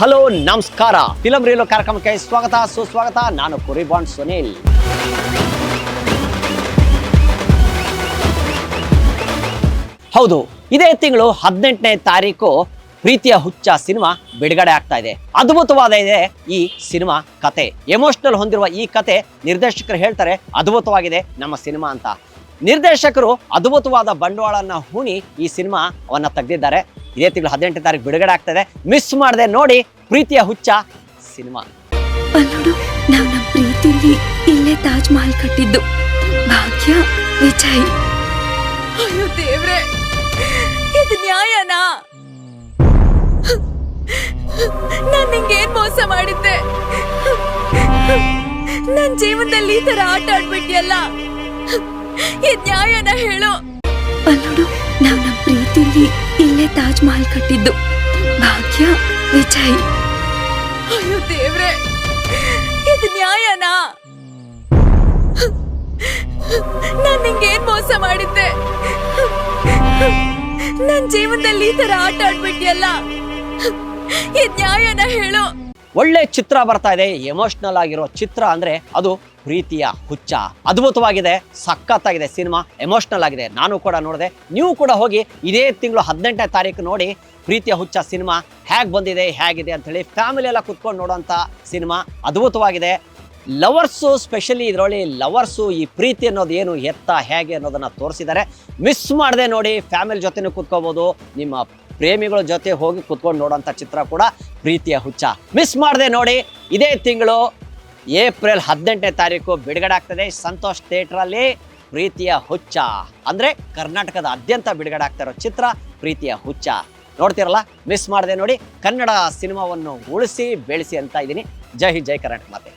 Hello ನಮಸ್ಕಾರ. Film reel ಕಾರ್ಯಕ್ರಮಕ್ಕೆ ಸ್ವಾಗತ, ಸುಸ್ವಾಗತ. ನಾನು ಕುರಿಬಾಂಡ್ ಸುನೀಲ್. ಹೌದು, ಇದೇ ತಿಂಗಳು ಹದಿನೆಂಟನೇ ತಾರೀಕು ಪ್ರೀತಿಯ ಹುಚ್ಚ ಸಿನಿಮಾ ಬಿಡುಗಡೆ ಆಗ್ತಾ ಇದೆ. ಅದ್ಭುತವಾದ ಇದೆ ಈ ಸಿನಿಮಾ ಕತೆ. ಎಮೋಷನಲ್ ಹೊಂದಿರುವ ಈ ಕತೆ ನಿರ್ದೇಶಕರು ಹೇಳ್ತಾರೆ, ಅದ್ಭುತವಾಗಿದೆ ನಮ್ಮ ಸಿನಿಮಾ ಅಂತ. ನಿರ್ದೇಶಕರು ಅದ್ಭುತವಾದ ಬಂಡವಾಳನ ಹೂಣಿ ಈ ಸಿನಿಮಾವನ್ನು ತೆಗೆದಿದ್ದಾರೆ. ಇದೇ ತಿಂಗಳು ಹದಿನೆಂಟನೇ ತಾರೀಕು ಬಿಡುಗಡೆ ಆಗ್ತದೆ. ಮಿಸ್ ಮಾಡದೆ ನೋಡಿ ಪ್ರೀತಿಯ ಹುಚ್ಚ ಸಿನಿಮಾ. ಅಲ್ಲೋಡು ನಾವು ನಮ್ಮ ಪ್ರೀತಿಲಿ ಇಲ್ಲೇ ತಾಜ್ ಮಹಲ್ ಕಟ್ಟಿದ್ದು. ಭಾಗ್ಯ, ವಿಜಯ್. ಅಯ್ಯೋ ದೇವ್ರೆ, ಇದು ನ್ಯಾಯನಾ? ನಾನ್ ನಿಂಗೇನ್ ಮೋಸ ಮಾಡಿದ್ದೆ? ನನ್ನ ಜೀವನದಲ್ಲಿ ಈ ತರ ಆಟ ಆಡ್ಬಿಟ್ಟಿಯಲ್ಲ ಈ ನ್ಯಾಯನ ಹೇಳು? ತಾಜ್ ಮಹಲ್ ಕಟ್ಟಿದ್ದು. ಭಾಗ್ಯ, ವಿಜಯ್. ಅಯ್ಯೋ ದೇವ್ರೆ, ಇದು ನ್ಯಾಯನಾ? ನಾನ್ ಮೋಸ ಮಾಡಿದ್ದೆ? ನನ್ನ ಜೀವನದಲ್ಲಿ ಈ ತರ ಆಟ ಆಡ್ಬಿಟ್ಟಿಯಲ್ಲ ಈ ನ್ಯಾಯನ ಹೇಳು. ಒಳ್ಳೆ ಚಿತ್ರ ಬರ್ತಾ ಇದೆ. ಎಮೋಷನಲ್ ಆಗಿರೋ ಚಿತ್ರ ಅಂದ್ರೆ ಅದು ಪ್ರೀತಿಯ ಹುಚ್ಚ. ಅದ್ಭುತವಾಗಿದೆ. ಸಖತ್ತಾಗಿದೆ ಸಿನಿಮಾ. ಎಮೋಷನಲ್ ಆಗಿದೆ. ನಾನು ಕೂಡ ನೋಡಿದೆ. ನೀವು ಕೂಡ ಹೋಗಿ ಇದೇ ತಿಂಗಳು ಹದಿನೆಂಟನೇ ತಾರೀಕು ನೋಡಿ ಪ್ರೀತಿಯ ಹುಚ್ಚ ಸಿನಿಮಾ ಹೇಗೆ ಬಂದಿದೆ, ಹೇಗಿದೆ ಅಂತ ಹೇಳಿ ಫ್ಯಾಮಿಲಿ ಎಲ್ಲ ಕುತ್ಕೊಂಡು ನೋಡೋಂಥ ಸಿನಿಮಾ. ಅದ್ಭುತವಾಗಿದೆ. ಲವರ್ಸು ಸ್ಪೆಷಲಿ ಇದರಲ್ಲಿ ಲವರ್ಸು ಈ ಪ್ರೀತಿ ಅನ್ನೋದು ಏನು ಎತ್ತ, ಹೇಗೆ ಅನ್ನೋದನ್ನು ತೋರಿಸಿದ್ದಾರೆ. ಮಿಸ್ ಮಾಡದೆ ನೋಡಿ. ಫ್ಯಾಮಿಲಿ ಜೊತೆನೂ ಕುತ್ಕೋಬೋದು. ನಿಮ್ಮ ಪ್ರೇಮಿಗಳ ಜೊತೆ ಹೋಗಿ ಕುತ್ಕೊಂಡು ನೋಡೋಂಥ ಚಿತ್ರ ಕೂಡ ಪ್ರೀತಿಯ ಹುಚ್ಚ. ಮಿಸ್ ಮಾಡದೆ ನೋಡಿ, ಇದೇ ತಿಂಗಳು ಏಪ್ರಿಲ್ ಹದಿನೆಂಟನೇ ತಾರೀಕು ಬಿಡುಗಡೆ ಆಗ್ತದೆ. ಸಂತೋಷ್ ಥಿಯೇಟ್ರಲ್ಲಿ ಪ್ರೀತಿಯ ಹುಚ್ಚ. ಅಂದರೆ ಕರ್ನಾಟಕದ ಅತ್ಯಂತ ಬಿಡುಗಡೆ ಆಗ್ತಾ ಇರೋ ಚಿತ್ರ ಪ್ರೀತಿಯ ಹುಚ್ಚ. ನೋಡ್ತಿರಲ್ಲ ಮಿಸ್ ಮಾಡದೆ ನೋಡಿ, ಕನ್ನಡ ಸಿನಿಮಾವನ್ನು ಉಳಿಸಿ, ಬೆಳೆಸಿ ಅಂತ ಇದ್ದೀನಿ. ಜೈ ಹಿಂದ್, ಜೈ ಕರ್ನಾಟಕ ಮಾತೆ.